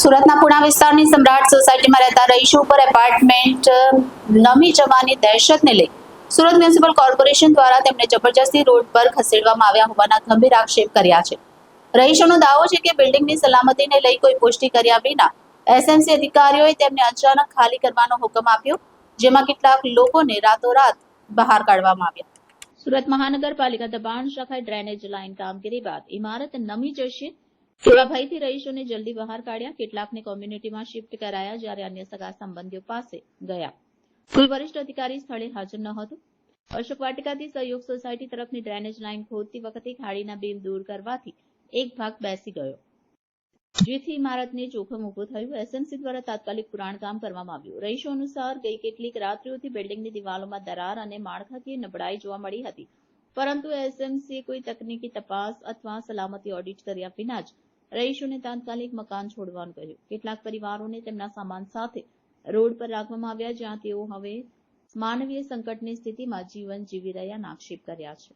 સુરતના પુણા વિસ્તારની સમ્રાટ સોસાયટીમાં રહેતા રહીશો ઉપર એપાર્ટમેન્ટ નમી જવાની દહેશતને લઈ સુરત મ્યુનિસિપલ કોર્પોરેશન દ્વારા તેમને જબરજસ્તી રોડ પર ખસેડવામાં આવ્યા હોવાના ગંભીર આક્ષેપ કર્યા છે. રહીશોનો દાવો છે કે બિલ્ડિંગની સલામતીને લઈ કોઈ પુષ્ટિ કર્યા વિના એસએમસી અધિકારીઓએ તેમને અચાનક ખાલી કરવાનો હુકમ આપ્યો, જેમાં કેટલાક લોકોને રાતોરાત બહાર કાઢવામાં આવ્યા. સુરત મહાનગરપાલિકા દબાણ શાખાએ ડ્રેનેજ લાઇન કામગીરી બાદ ઇમારત નમી જશે તેવા ભયથી રહીશોને જલ્દી બહાર કાઢ્યા. કેટલાકને કોમ્યુનિટીમાં શિફ્ટ કરાયા જ્યારે અન્ય સગા સંબંધીઓ પાસે ગયા. કોઈ વરિષ્ઠ અધિકારી સ્થળે હાજર ન હતો. અશોક વાટિકાથી સહયોગ સોસાયટી તરફની ડ્રેનેજ લાઇન ખોદતી વખતે ખાડીના બીમ દૂર કરવાથી એક ભાગ બેસી ગયો. જેથી ઇમારતને જોખમ ઉભું થયું. એસએમસી દ્વારા તાત્કાલિક પુરાણકામ કરવામાં આવ્યું. રહીશો અનુસાર ગઈ કેટલીક રાત્રિઓથી બિલ્ડિંગની દિવાલોમાં દરાર અને માળખાકીય નબળાઈ જોવા મળી હતી. પરંતુ એસએમસીએ કોઈ તકનીકી તપાસ અથવા સલામતી ઓડિટ કર્યા વિના જ રહીશોને તાત્કાલિક મકાન છોડવાનું કહ્યું. કેટલાક પરિવારોને તેમના સામાન સાથે રોડ પર રાખવામાં આવ્યા, જ્યાં તેઓ હવે માનવીય સંકટની સ્થિતિમાં જીવન જીવી રહ્યાના આક્ષેપ કર્યા છે.